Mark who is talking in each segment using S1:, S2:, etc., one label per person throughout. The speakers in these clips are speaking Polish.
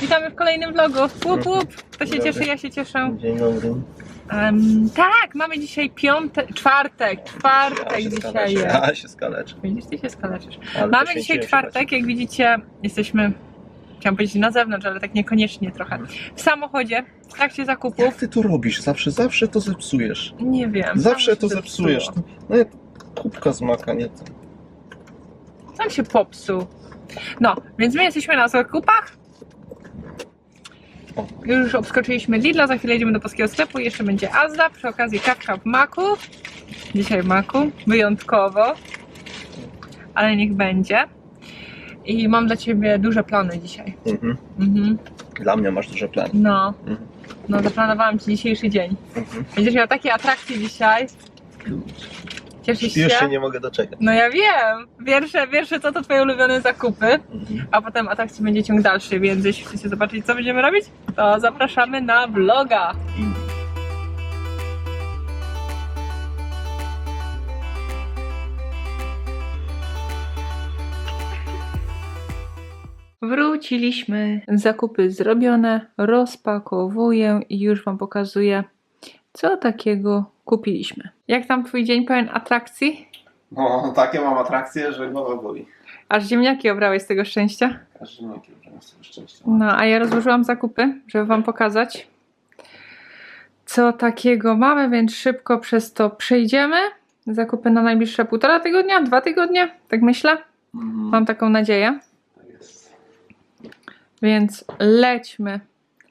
S1: Witamy w kolejnym vlogu. Łup, łup. Kto się cieszy, ja się cieszę.
S2: Dzień dobry.
S1: Em, tak, mamy dzisiaj piątek, czwartek, czwartek dzisiaj jest.
S2: Ja się skaleczę.
S1: Widzisz, ty się skaleczysz.
S2: Ale
S1: Mamy
S2: poświęciłem
S1: dzisiaj
S2: się
S1: czwartek, jak widzicie, jesteśmy, chciałam powiedzieć na zewnątrz, ale tak niekoniecznie trochę. W samochodzie, w trakcie
S2: właśnie.
S1: zakupów.
S2: Jak ty to robisz? Zawsze, zawsze to zepsujesz.
S1: Nie wiem.
S2: Zawsze to zepsujesz. No jak kubka z maka, nie.
S1: Sam się popsuł. No, więc my jesteśmy na zakupach. Już obskoczyliśmy Lidla, za chwilę jedziemy do polskiego sklepu, jeszcze będzie Azda, przy okazji w maku. Dzisiaj w maku, wyjątkowo, ale niech będzie. I mam dla Ciebie duże plany dzisiaj.
S2: Mhm.
S1: Mhm.
S2: Dla mnie masz duże plany.
S1: No,
S2: Mhm.
S1: no zaplanowałam Ci dzisiejszy dzień.
S2: Mhm.
S1: Będziesz miał takie atrakcje dzisiaj. Cieszysz
S2: Już
S1: się?
S2: nie mogę doczekać.
S1: No ja wiem. Pierwsze, pierwsze co to Twoje ulubione zakupy.
S2: Mhm.
S1: a potem atrakcji będzie ciąg dalszy, więc jeśli chcecie zobaczyć, co będziemy robić, to zapraszamy na vloga. Wróciliśmy, zakupy zrobione, rozpakowuję i już Wam pokazuję, co takiego kupiliśmy. Jak tam Twój dzień pełen atrakcji?
S3: No, takie mam atrakcje, że głowa boli.
S1: Aż ziemniaki obrałeś z tego szczęścia?
S3: Każdy ma jakiegoś sobie szczęścia.
S1: No, a ja rozłożyłam zakupy, żeby Wam pokazać, co takiego mamy, więc szybko przez to przejdziemy. Zakupy na najbliższe półtora tygodnia, dwa tygodnie, tak myślę.
S3: Mhm.
S1: Mam taką nadzieję.
S3: Tak jest.
S1: Więc lećmy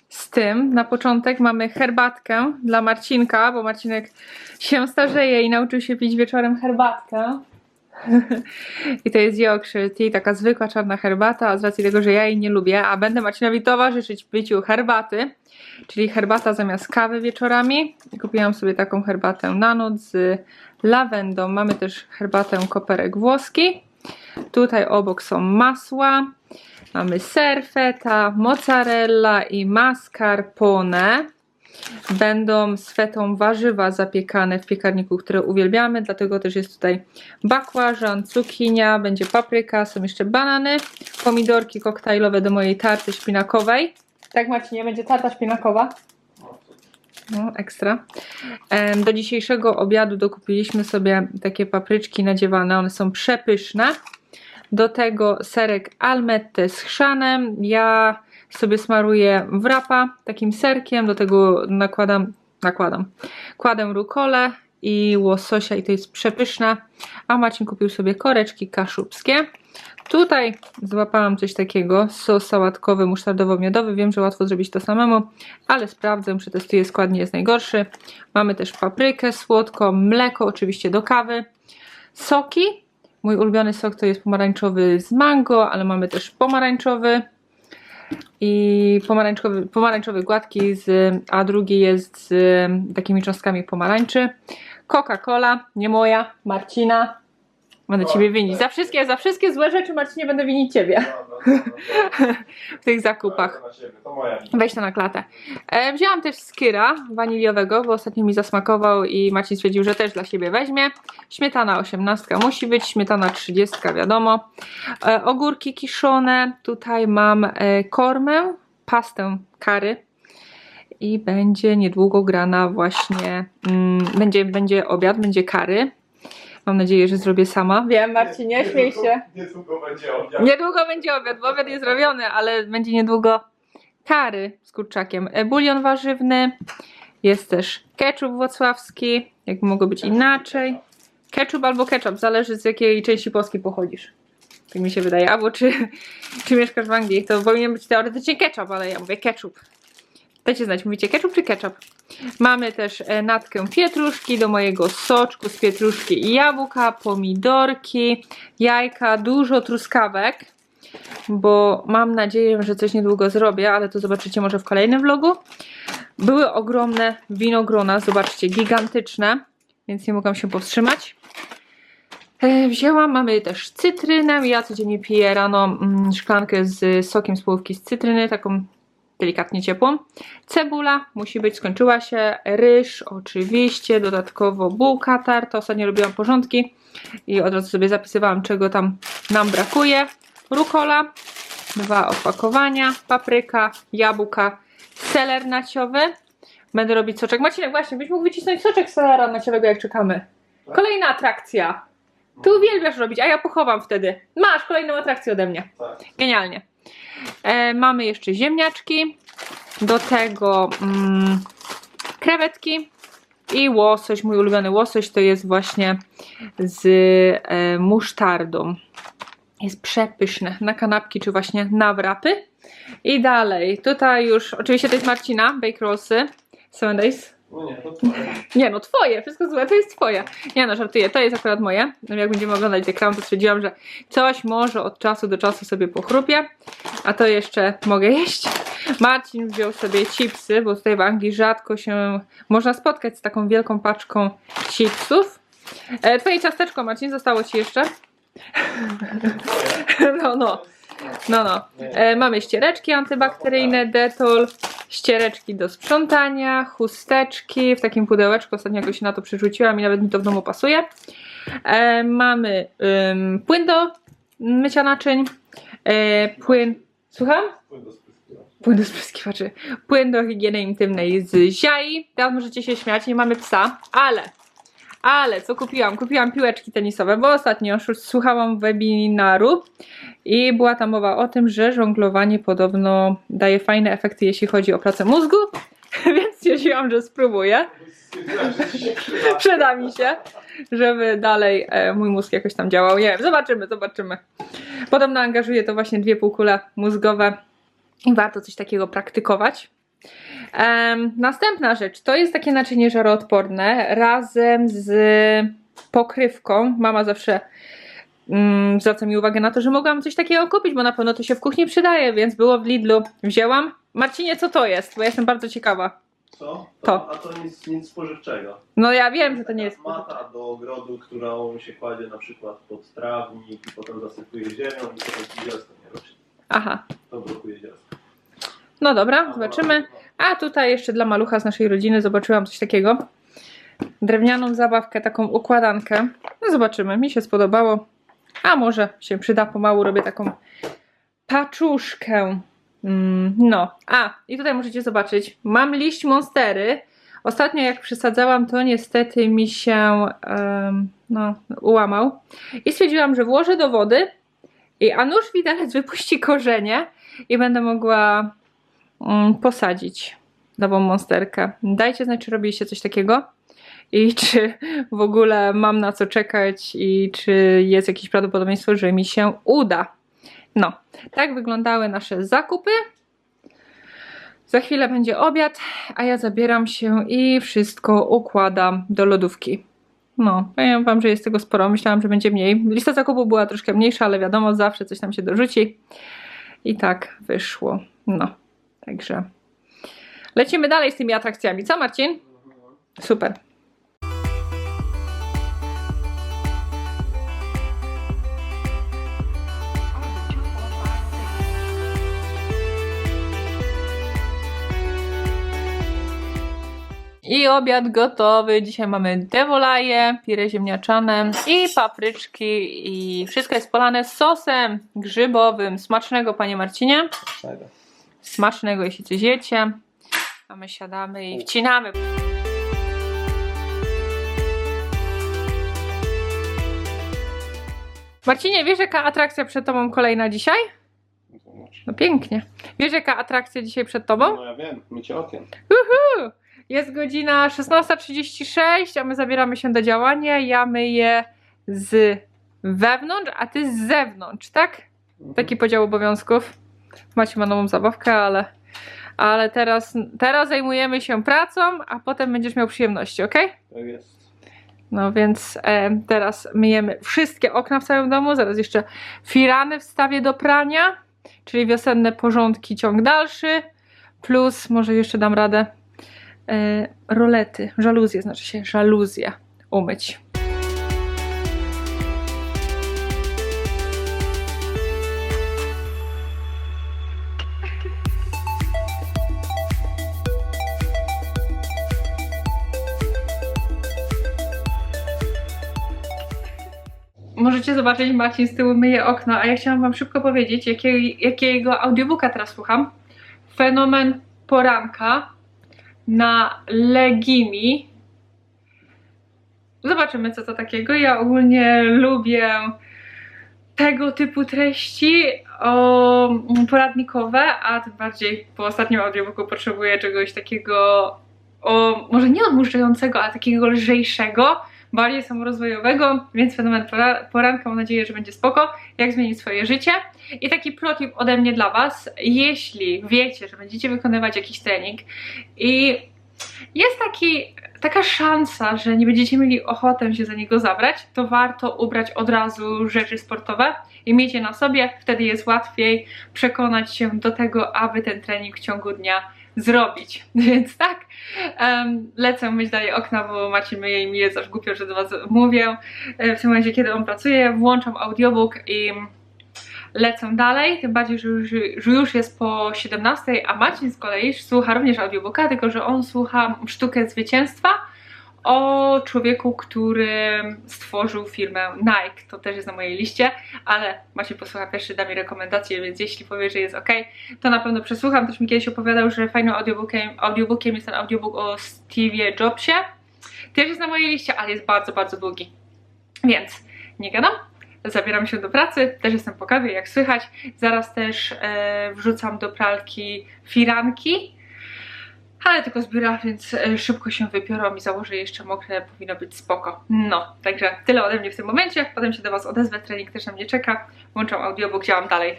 S1: z tym. Na początek mamy herbatkę dla Marcinka, bo Marcinek się starzeje i nauczył się pić wieczorem herbatkę. I to jest Yorkshire Tea, taka zwykła czarna herbata, a z racji tego, że ja jej nie lubię, a będę Marcinowi towarzyszyć w piciu herbaty, czyli herbata zamiast kawy wieczorami. Kupiłam sobie taką herbatę na noc z lawendą. Mamy też herbatę koperek włoski. Tutaj obok są masła. Mamy ser, feta, mozzarella i mascarpone. Będą z fetą warzywa zapiekane w piekarniku, które uwielbiamy, dlatego też jest tutaj bakłażan, cukinia, będzie papryka, są jeszcze banany, pomidorki koktajlowe do mojej tarty szpinakowej. Tak Marcinie, będzie tarta szpinakowa. No, ekstra. Do dzisiejszego obiadu dokupiliśmy sobie takie papryczki nadziewane, one są przepyszne. Do tego serek almette z chrzanem. Ja sobie smaruję wrapa takim serkiem, do tego nakładam, nakładam, kładę rukolę i łososia i to jest przepyszne. A Marcin kupił sobie koreczki kaszubskie. Tutaj złapałam coś takiego, sos sałatkowy, musztardowo-miodowy. Wiem, że łatwo zrobić to samemu, ale sprawdzę, przetestuję, skład nie jest najgorszy. Mamy też paprykę słodką, mleko oczywiście do kawy, soki. Mój ulubiony sok to jest pomarańczowy z mango, ale mamy też pomarańczowy i pomarańczowy, pomarańczowy gładki, z, a drugi jest z takimi cząstkami pomarańczy. Coca-Cola, nie moja, Marcina. Będę
S3: O,
S1: Ciebie winić.
S3: tak.
S1: Za wszystkie, za wszystkie złe rzeczy, Marcinie, będę winić Ciebie w tych zakupach.
S3: To na siebie, to moja wina.
S1: Weź to na klatę. E, wzięłam też skyra waniliowego, bo ostatnio mi zasmakował i Marcin stwierdził, że też dla siebie weźmie. Śmietana 18 musi być, śmietana 30 wiadomo. E, ogórki kiszone, tutaj mam e, kormę, pastę kary i będzie niedługo grana właśnie, mm, będzie, będzie obiad, będzie kary. Mam nadzieję, że zrobię sama. Wiem, Marcinie, śmiej się.
S3: Niedługo będzie obiad.
S1: Niedługo będzie obiad, bo obiad jest robiony, ale będzie niedługo kary z kurczakiem. E, Bulion warzywny, jest też ketchup włocławski, jakby mogło być inaczej. Ketchup albo ketchup, zależy z jakiej części Polski pochodzisz. Tak mi się wydaje. Albo czy, czy mieszkasz w Anglii, to powinien być teoretycznie ketchup, ale ja mówię ketchup. Dajcie znać, mówicie ketchup czy ketchup? Mamy też e, natkę pietruszki do mojego soczku z pietruszki i jabłka, pomidorki, jajka, dużo truskawek, bo mam nadzieję, że coś niedługo zrobię, ale to zobaczycie może w kolejnym vlogu. Były ogromne winogrona, zobaczcie, gigantyczne, więc nie mogłam się powstrzymać. E, Wzięłam, mamy też cytrynę. Ja codziennie piję rano mm, szklankę z sokiem z połówki z cytryny, taką delikatnie ciepłą. Cebula musi być, skończyła się. Ryż oczywiście, dodatkowo bułka tarta. Ostatnio robiłam porządki i od razu sobie zapisywałam, czego tam nam brakuje. Rukola, dwa opakowania, papryka, jabłka, seler naciowy. Będę robić soczek. Marcinek, właśnie, byś mógł wycisnąć soczek z selera naciowego, jak czekamy. Kolejna atrakcja. Ty uwielbiasz robić, a ja pochowam wtedy. Masz kolejną atrakcję ode mnie.
S3: Tak.
S1: Genialnie. E, mamy jeszcze ziemniaczki. Do tego mm, krewetki i łosoś. Mój ulubiony łosoś to jest właśnie z e, musztardą. Jest przepyszne na kanapki czy właśnie na wrapy. I dalej, tutaj już, oczywiście to jest Marcina, Bake Rollsy, Seven Days.
S3: No nie, to twoje.
S1: Nie no, twoje, wszystko złe, to jest twoje. Nie no, żartuję, to jest akurat moje. No, Jak będziemy oglądać Crown, to stwierdziłam, że coś może od czasu do czasu sobie pochrupię, a to jeszcze mogę jeść. Marcin wziął sobie chipsy, bo tutaj w Anglii rzadko się można spotkać z taką wielką paczką chipsów. E, twoje ciasteczko, Marcin, zostało ci jeszcze? No, no. No, no. E, mamy ściereczki antybakteryjne, detol, ściereczki do sprzątania, chusteczki w takim pudełeczku. Ostatnio jakoś się na to przerzuciłam i nawet mi to w domu pasuje. E, mamy ym, płyn do mycia naczyń, e, płyn... Słucham?
S3: Płyn do spryskiwacza.
S1: Płyn do spryskiwaczy. Płyn do higieny intymnej z ziai. Teraz możecie się śmiać, nie mamy psa, ale... Ale co kupiłam? Kupiłam piłeczki tenisowe, bo ostatnio słuchałam webinaru i była tam mowa o tym, że żonglowanie podobno daje fajne efekty, jeśli chodzi o pracę mózgu, więc stwierdziłam, że spróbuję.
S3: Przyda
S1: mi się, żeby dalej e, mój mózg jakoś tam działał. Nie wiem, zobaczymy, zobaczymy. Podobno angażuje to właśnie dwie półkule mózgowe i warto coś takiego praktykować. Em, następna rzecz to jest takie naczynie żaroodporne razem z pokrywką. Mama zawsze mm, zwraca mi uwagę na to, że mogłam coś takiego kupić, bo na pewno to się w kuchni przydaje, więc było w Lidlu. Wzięłam. Marcinie, co to jest? Bo ja jestem bardzo ciekawa.
S3: Co?
S1: To.
S3: A to nic, nic spożywczego.
S1: No ja wiem, że to nie jest.
S3: Mata do ogrodu, którą się kładzie na przykład pod trawnik i potem zasypuje ziemią i potem zielsko nie rośnie.
S1: Aha,
S3: To blokuje zielsko.
S1: no dobra, zobaczymy. A tutaj jeszcze dla malucha z naszej rodziny zobaczyłam coś takiego. Drewnianą zabawkę, taką układankę. No zobaczymy, mi się spodobało. A może się przyda, pomału robię taką paczuszkę. Mm, no, a i tutaj możecie zobaczyć, mam liść monstery. Ostatnio jak przesadzałam, to niestety mi się em, no, ułamał. I stwierdziłam, że włożę do wody i a nóż widelec wypuści korzenie i będę mogła posadzić nową monsterkę. Dajcie znać, czy robiliście coś takiego i czy w ogóle mam na co czekać i czy jest jakieś prawdopodobieństwo, że mi się uda. No, tak wyglądały nasze zakupy. Za chwilę będzie obiad, a ja zabieram się i wszystko układam do lodówki. No, powiem wam, że jest tego sporo. Myślałam, że będzie mniej. Lista zakupów była troszkę mniejsza, ale wiadomo, zawsze coś tam się dorzuci. I tak wyszło. No, także lecimy dalej z tymi atrakcjami. Co, Marcin? Super. I obiad gotowy. Dzisiaj mamy dewolaje, pire ziemniaczane i papryczki i wszystko jest polane sosem grzybowym. Smacznego, panie Marcinie.
S2: Czego?
S1: Smacznego, jeśli coś jecie. A my siadamy i wcinamy. Marcinie, wiesz jaka atrakcja przed tobą kolejna dzisiaj? No pięknie. Wiesz jaka atrakcja dzisiaj przed tobą?
S3: No ja wiem, mycie okien.
S1: Uhu! Jest godzina 16.36, a my zabieramy się do działania. Ja myję z wewnątrz, a ty z zewnątrz, tak? Taki podział obowiązków. Macie ma nową zabawkę, ale, ale teraz, teraz zajmujemy się pracą, a potem będziesz miał przyjemności, ok?
S3: Tak jest.
S1: No więc e, teraz myjemy wszystkie okna w całym domu, zaraz jeszcze firany wstawię do prania, czyli wiosenne porządki ciąg dalszy, plus może jeszcze dam radę e, rolety, żaluzje, znaczy się żaluzje umyć. Możecie zobaczyć, Marcin z tyłu myje okno, a ja chciałam wam szybko powiedzieć, jakie, jakiego audiobooka teraz słucham. Fenomen poranka na Legimi. Zobaczymy, co to takiego. Ja ogólnie lubię tego typu treści o, poradnikowe, a tym bardziej po ostatnim audiobooku potrzebuję czegoś takiego o, może nie odmurzającego, ale takiego lżejszego, bardziej samorozwojowego, więc fenomen pora- poranka. Mam nadzieję, że będzie spoko, jak zmienić swoje życie. I taki protip ode mnie dla Was, jeśli wiecie, że będziecie wykonywać jakiś trening i jest taki, taka szansa, że nie będziecie mieli ochotę się za niego zabrać, to warto ubrać od razu rzeczy sportowe i mieć je na sobie, wtedy jest łatwiej przekonać się do tego, aby ten trening w ciągu dnia zrobić. Więc tak, em, lecę myć dalej okna, bo Marcin myje i mi jest aż głupio, że do Was mówię. E, W tym momencie, kiedy on pracuje, włączam audiobook i lecę dalej, tym bardziej, że już, że już jest po 17, a Marcin z kolei słucha również audiobooka, tylko że on słucha Sztukę Zwycięstwa o człowieku, który stworzył firmę Nike. To też jest na mojej liście, ale Maciej posłucha pierwszy, da mi rekomendację, więc jeśli powie, że jest ok, to na pewno przesłucham. Też mi kiedyś opowiadał, że fajnym audiobookiem, audiobookiem jest ten audiobook o Steve'ie Jobsie. Też jest na mojej liście, ale jest bardzo, bardzo długi. Więc nie gadam. Zabieram się do pracy, też jestem po kawie, jak słychać. Zaraz też e, wrzucam do pralki firanki, ale tylko zbiera, więc e, szybko się wypiorą i założę jeszcze mokre, powinno być spoko. No, także tyle ode mnie w tym momencie. Potem się do Was odezwę, trening też na mnie czeka. Włączam audiobook, działam dalej.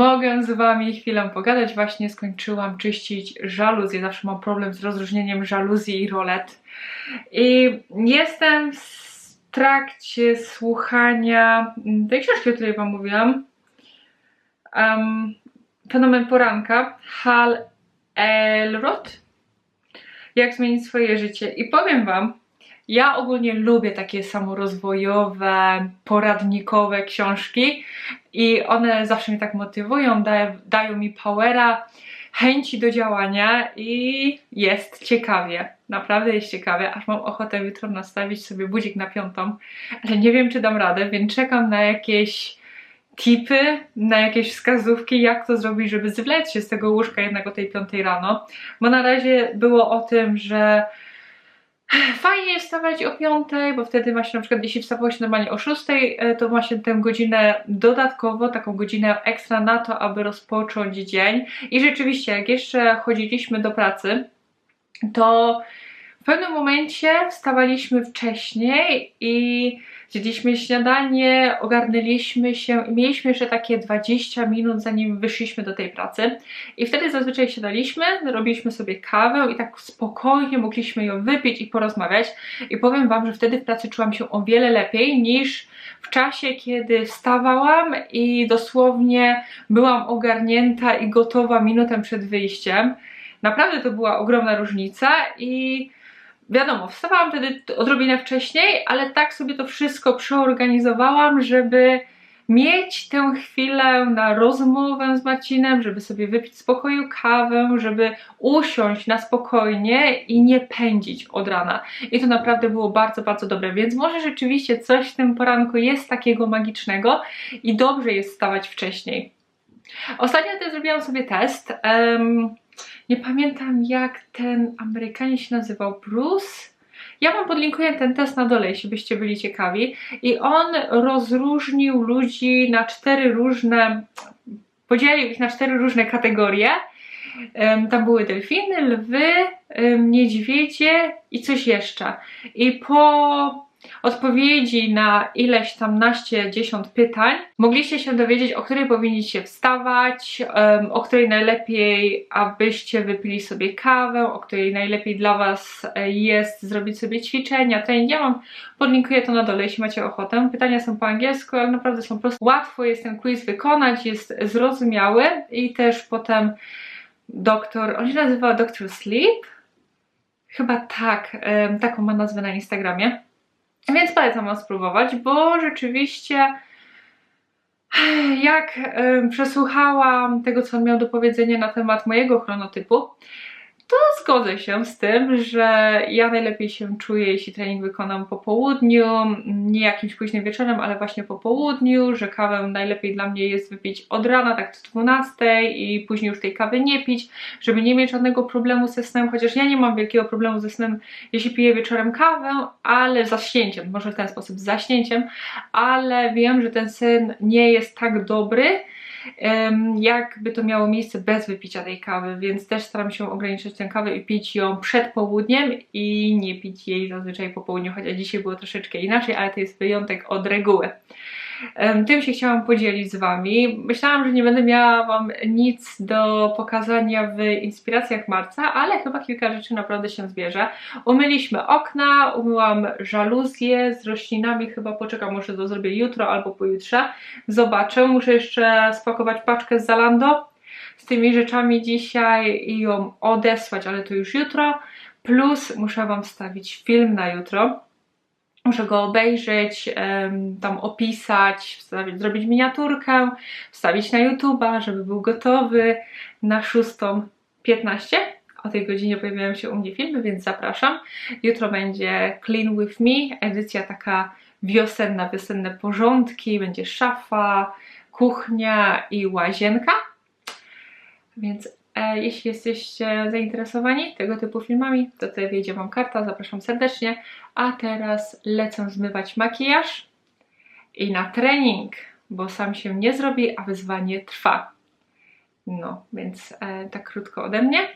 S1: Mogę z Wami chwilę pogadać. Właśnie skończyłam czyścić żaluzję. Zawsze mam problem z rozróżnieniem żaluzji i rolet. I jestem w trakcie słuchania tej książki, o której Wam mówiłam. Um, Fenomen poranka. Hal Elrod. Jak zmienić swoje życie. I powiem Wam, ja ogólnie lubię takie samorozwojowe, poradnikowe książki i one zawsze mnie tak motywują, dają, mi powera, chęci do działania i jest ciekawie. Naprawdę jest ciekawie, aż mam ochotę jutro nastawić sobie budzik na piątą, ale nie wiem, czy dam radę, więc czekam na jakieś tipy, na jakieś wskazówki, jak to zrobić, żeby zwlec się z tego łóżka jednak o tej piątej rano, bo na razie było o tym, że Fajnie jest wstawać o 5, bo wtedy właśnie na przykład jeśli wstawało się normalnie o 6, e, to właśnie tę godzinę dodatkowo, taką godzinę ekstra na to, aby rozpocząć dzień. I rzeczywiście, jak jeszcze chodziliśmy do pracy, to w pewnym momencie wstawaliśmy wcześniej i zjedliśmy śniadanie, ogarnęliśmy się i mieliśmy jeszcze takie 20 minut zanim wyszliśmy do tej pracy. I wtedy zazwyczaj siadaliśmy, robiliśmy sobie kawę i tak spokojnie mogliśmy ją wypić i porozmawiać. I powiem Wam, że wtedy w pracy czułam się o wiele lepiej niż w czasie, kiedy wstawałam i dosłownie byłam ogarnięta i gotowa minutę przed wyjściem. Naprawdę to była ogromna różnica i wiadomo, wstawałam wtedy odrobinę wcześniej, ale tak sobie to wszystko przeorganizowałam, żeby mieć tę chwilę na rozmowę z Marcinem, żeby sobie wypić spokoju kawę, żeby usiąść na spokojnie i nie pędzić od rana. I to naprawdę było bardzo, bardzo dobre, więc może rzeczywiście coś w tym poranku jest takiego magicznego i dobrze jest wstawać wcześniej. Ostatnio też zrobiłam sobie test. em, nie pamiętam jak ten Amerykanin się nazywał, Bruce? Ja wam podlinkuję ten test na dole, jeśli byście byli ciekawi. I on rozróżnił ludzi na cztery różne, podzielił ich na cztery różne kategorie. Tam były delfiny, lwy, niedźwiedzie i coś jeszcze. I po odpowiedzi na ileś tam naście, dziesiąt pytań, mogliście się dowiedzieć, o której powinniście wstawać, o której najlepiej, abyście wypili sobie kawę, o której najlepiej dla Was e, jest zrobić sobie ćwiczenia, trening. Ja Wam podlinkuję to na dole, jeśli macie ochotę. Pytania są po angielsku, ale naprawdę są proste. Łatwo jest ten quiz wykonać, jest zrozumiały i też potem doktor, on się nazywa Dr. Sleep? Chyba tak, taką ma nazwę na Instagramie. Więc polecam Wam spróbować, bo rzeczywiście jak przesłuchałam tego, co on miał do powiedzenia na temat mojego chronotypu, to zgodzę się z tym, że ja najlepiej się czuję, jeśli trening wykonam po południu, nie jakimś późnym wieczorem, ale właśnie po południu, że kawę najlepiej dla mnie jest wypić od rana, tak do 12 i później już tej kawy nie pić, żeby nie mieć żadnego problemu ze snem, chociaż ja nie mam wielkiego problemu ze snem, jeśli piję wieczorem kawę, ale zaśnięciem, może w ten sposób, zaśnięciem, ale wiem, że ten sen nie jest tak dobry, jakby to miało miejsce bez wypicia tej kawy, więc też staram się ograniczyć tę kawę i pić ją przed południem i nie pić jej zazwyczaj po południu, chociaż dzisiaj było troszeczkę inaczej, ale to jest wyjątek od reguły. Tym się chciałam podzielić z Wami. Myślałam, że nie będę miała Wam nic do pokazania w inspiracjach marca, ale chyba kilka rzeczy naprawdę się zbierze. Umyliśmy okna, umyłam żaluzje z roślinami, chyba poczekam, może to zrobię jutro albo pojutrze. Zobaczę, muszę jeszcze spakować paczkę z Zalando z tymi rzeczami dzisiaj i ją odesłać, ale to już jutro. Plus muszę Wam wstawić film na jutro. Muszę go obejrzeć, tam opisać, wstawić, zrobić miniaturkę, wstawić na YouTube'a, żeby był gotowy na 6.15. O tej godzinie pojawiają się u mnie filmy, więc zapraszam. Jutro będzie Clean With Me, edycja taka wiosenna, wiosenne porządki, będzie szafa, kuchnia i łazienka. Więc e, jeśli jesteście zainteresowani tego typu filmami, to tutaj wyjdzie Wam karta, zapraszam serdecznie. A teraz lecę zmywać makijaż i na trening, bo sam się nie zrobi, a wyzwanie trwa. No, więc e, tak krótko ode mnie.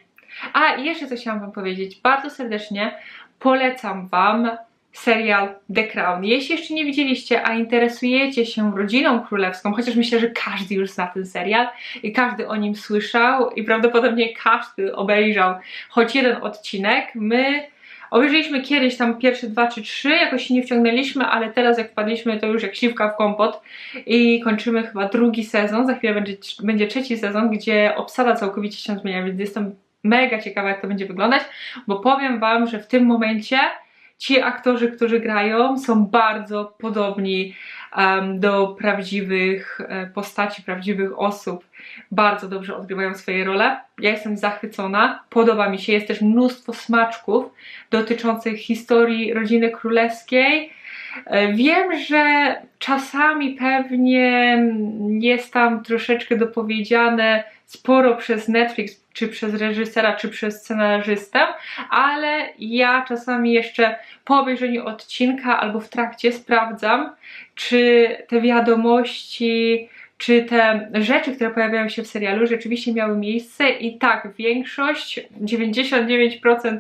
S1: A i jeszcze coś chciałam Wam powiedzieć. Bardzo serdecznie polecam Wam serial The Crown. Jeśli jeszcze nie widzieliście, a interesujecie się rodziną królewską, chociaż myślę, że każdy już zna ten serial i każdy o nim słyszał i prawdopodobnie każdy obejrzał choć jeden odcinek, my obejrzeliśmy kiedyś tam pierwsze dwa czy trzy, jakoś się nie wciągnęliśmy, ale teraz jak wpadliśmy to już jak śliwka w kompot i kończymy chyba drugi sezon, za chwilę będzie, będzie trzeci sezon, gdzie obsada całkowicie się zmienia, więc jestem mega ciekawa jak to będzie wyglądać, bo powiem Wam, że w tym momencie ci aktorzy, którzy grają, są bardzo podobni em, do prawdziwych e, postaci, prawdziwych osób. Bardzo dobrze odgrywają swoje role. Ja jestem zachwycona, podoba mi się. Jest też mnóstwo smaczków dotyczących historii rodziny królewskiej. E, Wiem, że czasami pewnie jest tam troszeczkę dopowiedziane sporo przez Netflix, czy przez reżysera, czy przez scenarzystę, ale ja czasami jeszcze po obejrzeniu odcinka albo w trakcie sprawdzam, czy te wiadomości, czy te rzeczy, które pojawiają się w serialu, rzeczywiście miały miejsce i tak, większość, 99%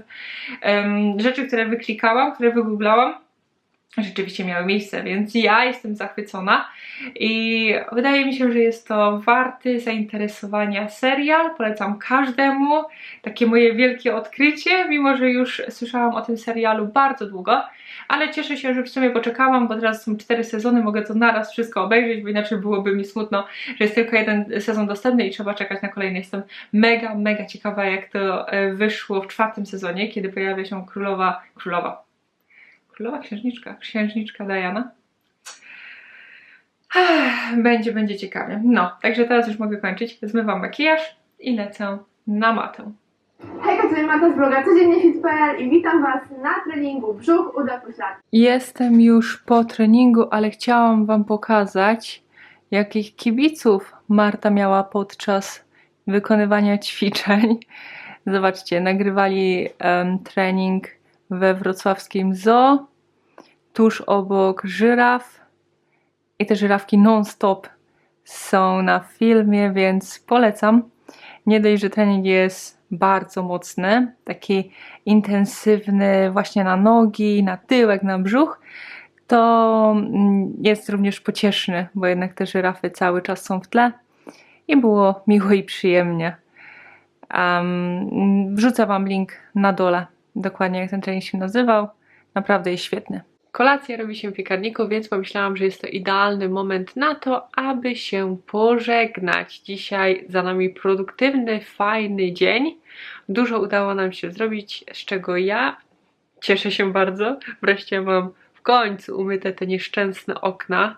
S1: em, rzeczy, które wyklikałam, które wygooglałam, rzeczywiście miały miejsce, więc ja jestem zachwycona i wydaje mi się, że jest to warty zainteresowania serial. Polecam każdemu. Takie moje wielkie odkrycie, mimo że już słyszałam o tym serialu bardzo długo, ale cieszę się, że w sumie poczekałam, bo teraz są cztery sezony, mogę to naraz wszystko obejrzeć, bo inaczej byłoby mi smutno, że jest tylko jeden sezon dostępny i trzeba czekać na kolejny. Jestem mega, mega ciekawa, jak to e, wyszło w czwartym sezonie, kiedy pojawia się królowa, królowa, Królowa Księżniczka, Księżniczka Diana. Będzie, będzie ciekawie. No, także teraz już mogę kończyć. Zmywam makijaż i lecę na matę.
S4: Hejka, tutaj Marta z bloga codzienniefit.pl i witam Was na treningu brzuch, uda, poślad.
S1: Jestem już po treningu, ale chciałam Wam pokazać, jakich kibiców Marta miała podczas wykonywania ćwiczeń. Zobaczcie, nagrywali em, trening we wrocławskim zoo, tuż obok żyraf i te żyrawki non-stop są na filmie, więc polecam. Nie dość, że trening jest bardzo mocny, taki intensywny właśnie na nogi, na tyłek, na brzuch, to mm, jest również pocieszny, bo jednak te żyrafy cały czas są w tle i było miło i przyjemnie. Um, wrzucę Wam link na dole, dokładnie jak ten trening się nazywał. Naprawdę jest świetny. Kolacja robi się w piekarniku, więc pomyślałam, że jest to idealny moment na to, aby się pożegnać. Dzisiaj za nami produktywny, fajny dzień. Dużo udało nam się zrobić, z czego ja cieszę się bardzo. Wreszcie mam w końcu umyte te nieszczęsne okna,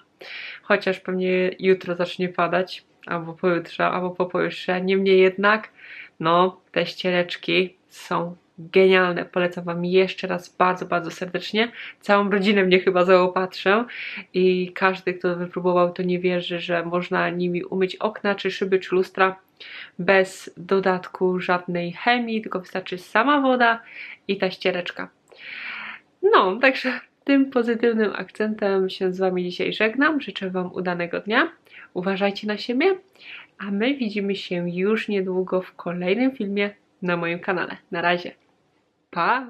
S1: chociaż pewnie jutro zacznie padać, albo pojutrze, albo po pojutrze. Niemniej jednak, no, te ściereczki są genialne. Polecam Wam jeszcze raz bardzo, bardzo serdecznie. Całą rodzinę mnie chyba zaopatrzę i każdy, kto wypróbował, to nie wierzy, że można nimi umyć okna, czy szyby, czy lustra bez dodatku żadnej chemii, tylko wystarczy sama woda i ta ściereczka. No, także tym pozytywnym akcentem się z Wami dzisiaj żegnam. Życzę Wam udanego dnia. Uważajcie na siebie, a my widzimy się już niedługo w kolejnym filmie na moim kanale. Na razie. 啊。